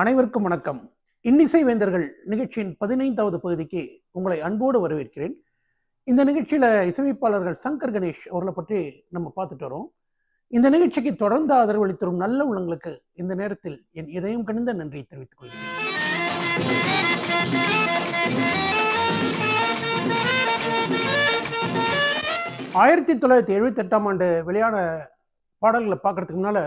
அனைவருக்கும் வணக்கம். இன்னிசை வேந்தர்கள் நிகழ்ச்சியின் பதினைந்தாவது பகுதிக்கு உங்களை அன்போடு வரவேற்கிறேன். இந்த நிகழ்ச்சியில் இசையமைப்பாளர்கள் சங்கர் கணேஷ் அவர்களை பற்றி நம்ம பார்த்துட்டு வரோம். இந்த நிகழ்ச்சிக்கு தொடர்ந்து ஆதரவு அளித்தரும் நல்ல உள்ளங்களுக்கு இந்த நேரத்தில் என் இதயம் கணிந்த நன்றியை தெரிவித்துக் கொள்கிறேன். ஆயிரத்தி தொள்ளாயிரத்தி எழுபத்தி எட்டாம் ஆண்டு வெளியான பாடல்களை பார்க்கறதுக்கு முன்னால்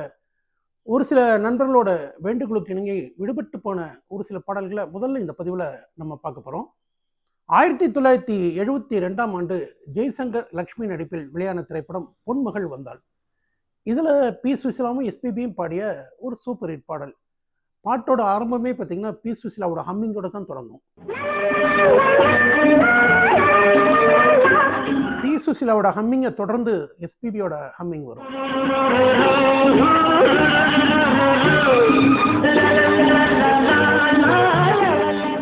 ஒரு சில நண்பர்களோட வேண்டுகோளுக்கு இணங்கி விடுபட்டு போன ஒரு சில பாடல்களை முதல்ல இந்த பதிவில் நம்ம பார்க்க போகிறோம் ஆயிரத்தி தொள்ளாயிரத்தி எழுபத்தி ரெண்டாம் ஆண்டு ஜெய்சங்கர் லக்ஷ்மி நடிப்பில் வெளியான திரைப்படம் பொன்மகள் வந்தாள். இதில் பி. சுசிலாவும் எஸ்பிபியும் பாடிய ஒரு சூப்பர் ஹிட் பாடல். பாட்டோட ஆரம்பமே பார்த்தீங்கன்னா பி. சுசிலாவோட ஹம்மிங்கோட தான் தொடங்கும். சுசிலாவோட ஹம்மிங்கை தொடர்ந்து எஸ்பிபியோட ஹம்மிங் வரும்.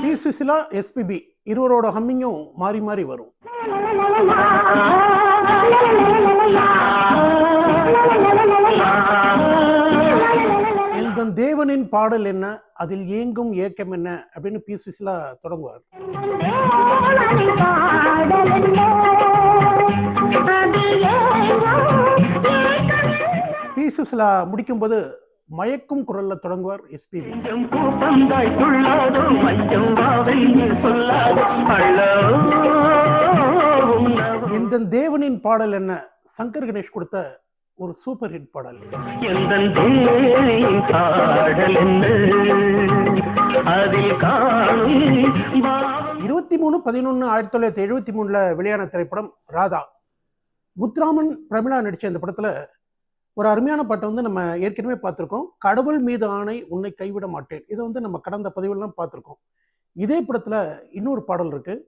P Susheela S P B இருவரோட ஹம்மிங்கும் மாறி மாறி வரும். எந்த தேவனின் பாடல் என்ன அதில் ஏங்கும் ஏக்கம் என்ன அப்படின்னு பி சுசிலா தொடங்குவார். பி சுசிலா முடிக்கும்போது மயக்கும் குரல்ல தொடங்குவார் எஸ்பிபி. எந்த தேவனின் பாடல் என்ன? சங்கர் கணேஷ் கொடுத்த ஒரு சூப்பர் ஹிட் பாடல். பாடல் அதில் காணும் பதிமூணு மூணு பதினொன்று ஆயிரத்தி தொள்ளாயிரத்தி எழுபத்தி மூணில் வெளியான திரைப்படம் ராதா. முத்துராமன் பிரமிளா நடித்த இந்த படத்தில் ஒரு அருமையான பாட்டை வந்து நம்ம ஏற்கனவே பார்த்துருக்கோம். கடவுள் மீது ஆணை உன்னை கைவிட மாட்டேன். இதை வந்து நம்ம கடந்த பதிவுலாம் பார்த்துருக்கோம். இதே படத்தில் இன்னொரு பாடல் இருக்குது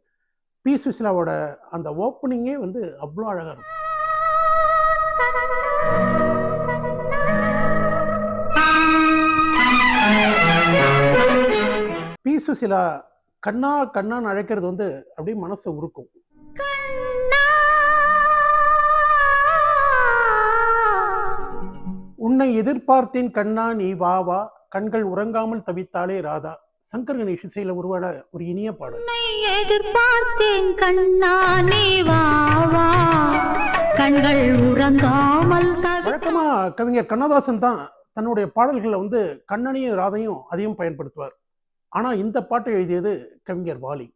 பி. சுசிலாவோட அந்த ஓப்பனிங்கே வந்து அவ்வளோ அழகாக இருக்கும். பி. சுசிலா கண்ணா கண்ணான்னு அழைக்கிறது வந்து அப்படியே மனசை உருக்கும். உன்னை எதிர்பார்த்தேன் கண்ணா நீ வா வா. கண்கள் உறங்காமல் தவித்தாலே ராதா. சங்கர் கணேஷ் இசையில உருவான ஒரு இனிய பாடல். எதிர்பார்த்தேன் கண்ணா நீ வா வா. கண்கள் உறங்காமல் வழக்கமா கவிஞர் கண்ணதாசன் தான் தன்னுடைய பாடல்களில் வந்து கண்ணனையும் ராதையும் அதிகம் பயன்படுத்துவார். ஆனா இந்த பாட்டை எழுதியது கவிஞர் வாலி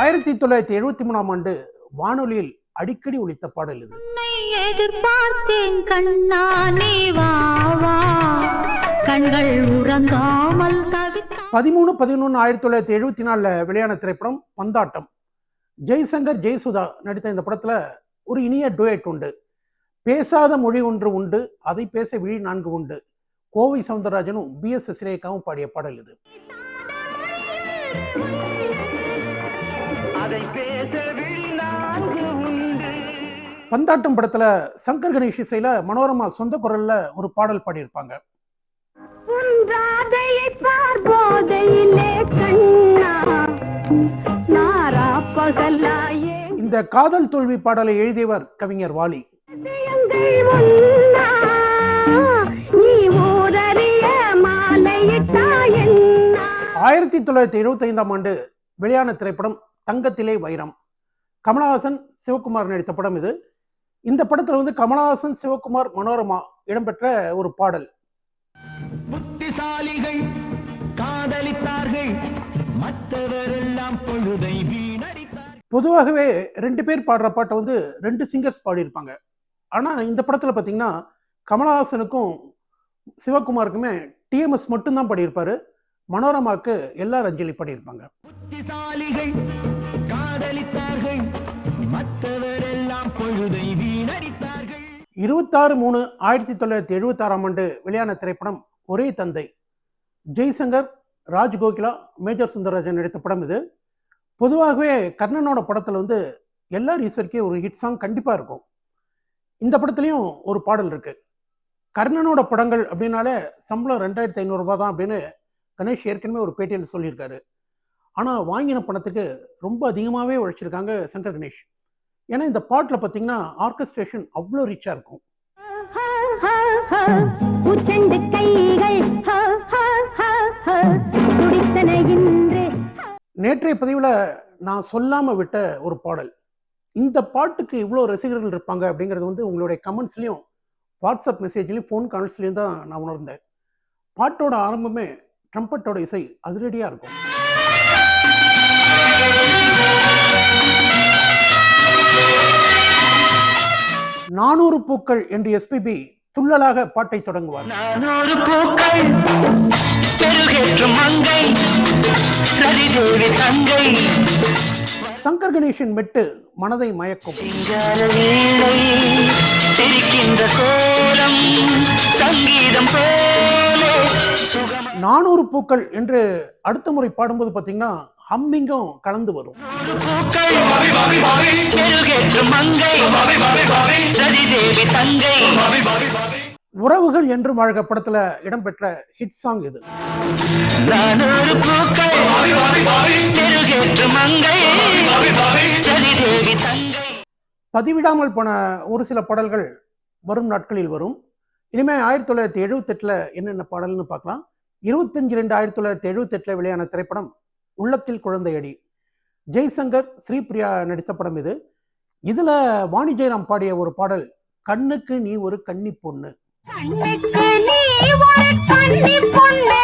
ஆயிரத்தி தொள்ளாயிரத்தி எழுபத்தி மூணாம் ஆண்டு வானொலியில் அடிக்கடி ஒலித்த பாடல் இது. எதிர்பார்த்தேன் கண்ணா நீ வா வா. கண்கள் உறங்காமல் பதிமூணு பதினொன்று ஆயிரத்தி தொள்ளாயிரத்தி எழுபத்தி நாலில் வெளியான திரைப்படம் பந்தாட்டம். ஜெய்சங்கர் ஜெயசுதா நடித்த இந்த படத்தில் ஒரு இனிய டுயட் உண்டு. பேசாத மொழி ஒன்று உண்டு அதை பேச விழி நான்கு உண்டு. கோவை சவுந்தரராஜனும் பி. எஸ். சிரேகாவும் பாடிய பாடல் இது. பந்தாட்டம் படத்தில் சங்கர் கணேஷ் இசையில் மனோரமா சொந்த குரலில் ஒரு பாடல் பாடியிருப்பாங்க. இந்த காதல் தோல்வி பாடலை எழுதியவர் கவிஞர் வாலி. ஆயிரத்தி தொள்ளாயிரத்தி எழுபத்தி ஐந்தாம் ஆண்டு வெளியான திரைப்படம் தங்கத்திலே வைரம். கமலஹாசன் சிவகுமார் நடித்த படம் இது. இந்த படத்தில் வந்து கமலஹாசன் சிவகுமார் மனோரமா இடம்பெற்ற ஒரு பாடல். புத்திசாலிகள் காதலித்தார்கள். மற்றவரெல்லாம் பொழுதை பொதுவாகவே ரெண்டு பேர் பாடுற பாட்டை வந்து ரெண்டு சிங்கர்ஸ் பாடியிருப்பாங்க. ஆனால் இந்த படத்தில் பார்த்தீங்கன்னா கமலஹாசனுக்கும் சிவகுமாருக்குமே டிஎம்எஸ் மட்டும்தான் பாடியிருப்பாரு. மனோரமாவுக்கு எல்லார் அஞ்சலி பாடியிருப்பாங்க. இருபத்தாறு மூணு ஆயிரத்தி தொள்ளாயிரத்தி எழுபத்தாறாம் ஆண்டு வெளியான திரைப்படம் ஒரே தந்தை. ஜெய்சங்கர் ராஜ் கோகிலா மேஜர் சுந்தரராஜன் நடித்த படம் இது. பொதுவாகவே கர்ணனோட படத்தில் வந்து எல்லார் ஈஸ்வருக்கே ஒரு ஹிட் சாங் கண்டிப்பாக இருக்கும். இந்த படத்துலையும் ஒரு பாடல் இருக்கு. கர்ணனோட படங்கள் அப்படின்னாலே சம்பளம் ரெண்டாயிரத்தி ஐநூறுரூபா தான் அப்படின்னு கணேஷ் ஏற்கனவே ஒரு பேட்டியில் சொல்லியிருக்காரு. ஆனால் வாங்கின பணத்துக்கு ரொம்ப அதிகமாகவே உழைச்சிருக்காங்க சங்கர் கணேஷ். ஏன்னா இந்த பாட்டில் பார்த்தீங்கன்னா ஆர்கஸ்ட்ரேஷன் அவ்வளோ ரிச்சாக இருக்கும். நேற்றைய பதிவில் நான் சொல்லாமல் விட்ட ஒரு பாடல். இந்த பாட்டுக்கு இவ்வளோ ரசிகர்கள் இருப்பாங்க அப்படிங்கிறது வந்து உங்களுடைய கமெண்ட்ஸ்லையும் வாட்ஸ்அப் மெசேஜ்லையும் ஃபோன் கால்ஸ்லையும் தான் நான் உணர்ந்தேன். பாட்டோட ஆரம்பமே ட்ரம்பட்டோட இசை அதிரடியாக இருக்கும். நானூறு பூக்கள் என்று எஸ்பிபி துள்ளலாக பாட்டை தொடங்குவார். நானூறு பூக்கள் மங்கை தங்கை. சங்கர் கணேஷின் மெட்டு மனதை மயக்கும். நானூறு பூக்கள் என்று அடுத்த முறை பாடும்போது பார்த்தீங்கன்னா ஹம்மிங்கும் கலந்து வரும். மங்கை உறவுகள் என்று வாழ்க படத்துல இடம்பெற்ற ஹிட் சாங் இது. பதிவிடாமல் போன ஒரு சில பாடல்கள் வரும் நாட்களில் வரும். இனிமே ஆயிரத்தி தொள்ளாயிரத்தி எழுபத்தெட்டில் என்னென்ன பாடல்னு பார்க்கலாம். இருபத்தஞ்சு ரெண்டு ஆயிரத்தி தொள்ளாயிரத்தி எழுபத்தெட்டில் வெளியான திரைப்படம் உள்ளத்தில் குழந்தையடி. ஜெய்சங்கர் ஸ்ரீபிரியா நடித்த படம் இது. இதில் வாணி ஜெயராம் பாடிய ஒரு பாடல் கண்ணுக்கு நீ ஒரு கன்னி பொண்ணு. கண்ணுக்கு நீ ஒரு கன்னி பொண்ணு.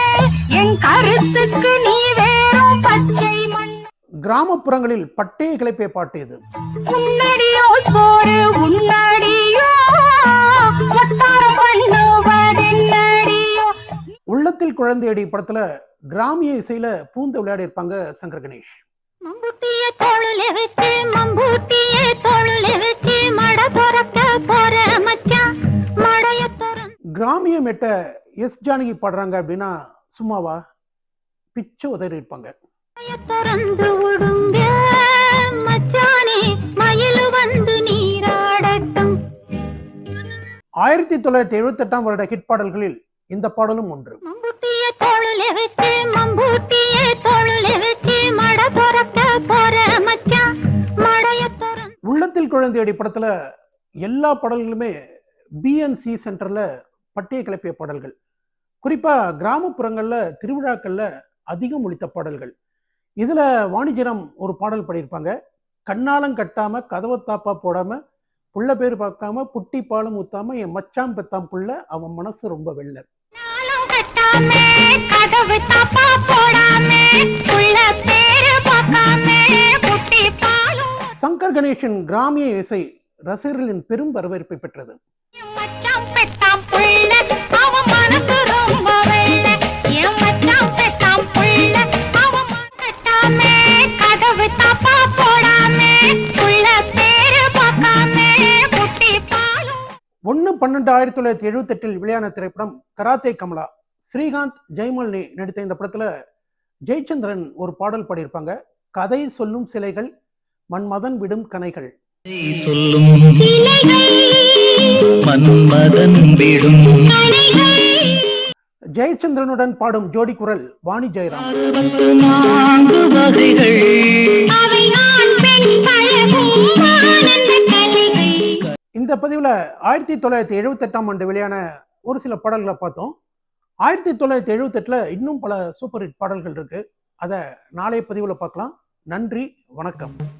என் கருத்துக்கு நீ வேறும் பச்சை மண். கிராமப்புறங்களில் பட்டே கிளப்பிய பாட்டு இது உன்னடியோ சோறு உன்னடியோ ஒத்தாரம் பண்ணுவதென்னடியோ உள்ளத்தில் குழந்தையடி படத்துல கிராமிய இசையில பூந்து விளையாடி இருப்பாங்க சங்கர் கணேஷ். மம்புட்டிய தோளுல வச்சு மம்புட்டிய தோளுல வச்சு மட துறக்க போற மச்சான். கிராமிய மெட்ட எஸ் ஜானகி பாடுறாங்க அப்படின்னா சும்மாவா? பிச்சு உதறி இருப்பாங்க. ஆயிரத்தி தொள்ளாயிரத்தி எழுபத்தெட்டாம் வருட ஹிட் பாடல்களில் இந்த பாடலும் ஒன்று. உள்ளத்தில் குழந்தையடி படத்துல எல்லா பாடல்களுமே பிஎன்சி சென்டர்ல பட்டிய கிளப்பிய பாடல்கள். குறிப்பா கிராமப்புறங்கள்ல திருவிழாக்கள்ல அதிகம் ஒலித்த பாடல்கள். இதுல வாணிஜரம் ஒரு பாடல் பாடியிருப்பாங்க. கண்ணாலம் கட்டாம கதவை தாப்பா போடாம புள்ள பேர் பார்க்காம புட்டி பாலும் ஊத்தாம என் மச்சான் பெத்தாம் புள்ள அவன் மனசு ரொம்ப பாலும் சங்கர் கணேஷின் கிராமிய இசை ரசிகர்களின் பெரும் வரவேற்பை பெற்றது. ஒன்று பன்னெண்டு ஆயிரத்தி தொள்ளாயிரத்தி எழுபத்தெட்டில் வெளியான திரைப்படம் கராத்தே கமலா. ஸ்ரீகாந்த் ஜெயமாலினி நடித்த இந்த படத்துல ஜெயச்சந்திரன் ஒரு பாடல் பாடியிருப்பாங்க. கதை சொல்லும் சிலைகள் மன்மதன் விடும் கனைகள் சொல்லும் மன்மதன் விடும். ஜெயச்சந்திரனுடன் பாடும் ஜோடி குரல் வாணி ஜெயராம். நான்கு வகைகள். இந்த பதிவில் ஆயிரத்தி தொள்ளாயிரத்தி எழுபத்தெட்டாம் ஆண்டு வெளியான ஒரு சில பாடல்களை பார்த்தோம். ஆயிரத்தி தொள்ளாயிரத்தி எழுபத்தெட்டில் இன்னும் பல சூப்பர் ஹிட் பாடல்கள் இருக்கு. அதை நாளைய பதிவில் பார்க்கலாம். நன்றி வணக்கம்.